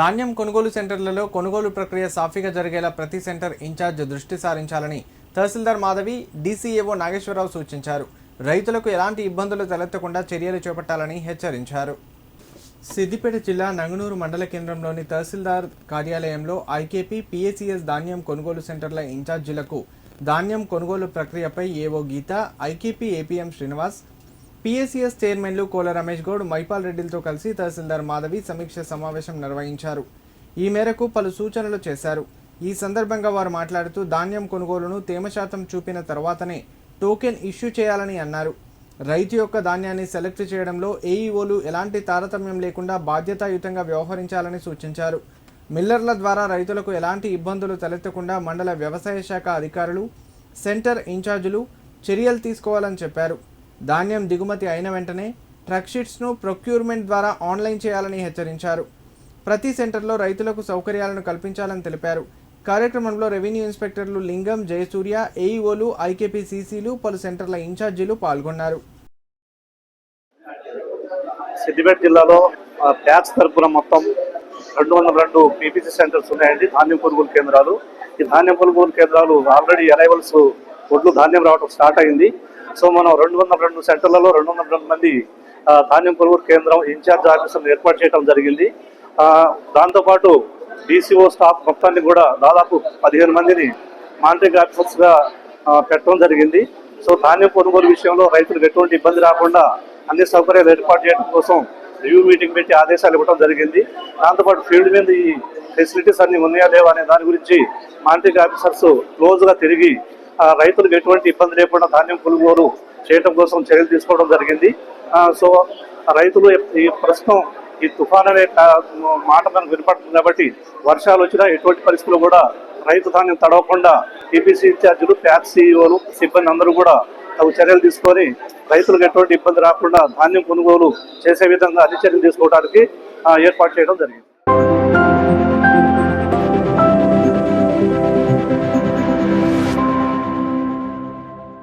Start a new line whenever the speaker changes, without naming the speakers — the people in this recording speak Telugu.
ధాన్యం కొనుగోలు సెంటర్లలో కొనుగోలు ప్రక్రియ సాఫీగా జరిగేలా ప్రతి సెంటర్ ఇన్ఛార్జ్ దృష్టి సారించాలని తహసీల్దార్ మాధవి డీసీఏఓ నాగేశ్వరరావు సూచించారు. రైతులకు ఎలాంటి ఇబ్బందులు తలెత్తకుండా చర్యలు చేపట్టాలని హెచ్చరించారు. సిద్దిపేట జిల్లా నంగనూరు మండల కేంద్రంలోని తహసీల్దార్ కార్యాలయంలో ఐకేపీ పిఏసిఎస్ ధాన్యం కొనుగోలు సెంటర్ల ఇన్ఛార్జీలకు ధాన్యం కొనుగోలు ప్రక్రియపై ఏవో Geetha IKP APM Srinivas PSCS చైర్మన్లు కోల రమేష్ గౌడ్ మైపాల్ రెడ్డిలతో కలిసి తహసీల్దార్ మాధవి సమీక్ష సమావేశం నిర్వహించారు. ఈ మేరకు పలు సూచనలు చేశారు. ఈ సందర్భంగా వారు మాట్లాడుతూ ధాన్యం కొనుగోలును తేమ శాతం చూపిన తర్వాతనే టోకెన్ ఇష్యూ చేయాలని అన్నారు. రైతు యొక్క ధాన్యాన్ని సెలెక్ట్ చేయడంలో ఏఈఓలు ఎలాంటి తారతమ్యం లేకుండా బాధ్యతాయుతంగా వ్యవహరించాలని సూచించారు. మిల్లర్ల ద్వారా రైతులకు ఎలాంటి ఇబ్బందులు తలెత్తకుండా మండల వ్యవసాయ శాఖ అధికారులు సెంటర్ ఇన్ఛార్జీలు చర్యలు తీసుకోవాలని చెప్పారు. ధాన్యం దిగుమతి అయిన వెంటనే ట్రక్ షీట్స్ను ప్రొక్యూర్మెంట్ ద్వారా ఆన్లైన్ చేయాలని హెచ్చరించారు. ప్రతి సెంటర్లో రైతులకు సౌకర్యాలను కల్పించాలని తెలిపారు. కార్యక్రమంలో రెవెన్యూ ఇన్స్పెక్టర్లు లింగం జయసూర్య ఏఈఓలు ఐకేపీ సీసీలు పలు సెంటర్ల ఇన్ఛార్జీలు పాల్గొన్నారు.
సిద్దిపేట జిల్లాలో ఆ, ప్యాక్స్ తరపున మొత్తం రెండు వందల రెండు పీపీసీ సెంటర్స్ ఉన్నాయండి ధాన్యం కొనుగోలు కేంద్రాలు. ఈ ధాన్యం కొనుగోలు కేంద్రాలు ఆల్రెడీ అరైవల్స్ ఒడ్లు ధాన్యం రావడం స్టార్ట్ అయింది. సో మనం రెండు వందల రెండు సెంటర్లలో రెండు వందల రెండు మంది ధాన్యం కొనుగోలు కేంద్రం ఇన్ఛార్జ్ ఆఫీసర్లు ఏర్పాటు చేయడం జరిగింది. దాంతోపాటు డీసీఓ స్టాఫ్ మొత్తాన్ని కూడా దాదాపు పదిహేను మందిని మానిటరింగ్ ఆఫీసర్స్గా పెట్టడం జరిగింది. సో ధాన్యం కొనుగోలు విషయంలో రైతులకు ఎటువంటి ఇబ్బంది రాకుండా అన్ని సౌకర్యాలు ఏర్పాటు చేయడం కోసం రివ్యూ మీటింగ్ పెట్టి ఆదేశాలు ఇవ్వడం జరిగింది. దాంతోపాటు ఫీల్డ్ మీద ఈ ఫెసిలిటీస్ అన్ని ఉన్నాయా లేవా అనే దాని గురించి మానిటరింగ్ ఆఫీసర్స్ క్లోజ్గా తిరిగి రైతులకు ఎటువంటి ఇబ్బంది లేకుండా ధాన్యం కొనుగోలు చేయడం కోసం చర్యలు తీసుకోవడం జరిగింది. సో రైతులు ఈ ప్రస్తుతం ఈ తుఫాన్ అనే మాట మనకు వినపడుతుంది కాబట్టి వర్షాలు వచ్చినా ఎటువంటి పరిస్థితులు కూడా రైతు ధాన్యం తడవకుండా టీపీసీ ఇన్ఛార్జీలు ప్యాక్ సీఈఓలు సిబ్బంది అందరూ కూడా తగు చర్యలు తీసుకొని రైతులకు ఎటువంటి ఇబ్బంది రాకుండా ధాన్యం కొనుగోలు చేసే విధంగా అన్ని చర్యలు తీసుకోవడానికి ఏర్పాటు చేయడం జరిగింది.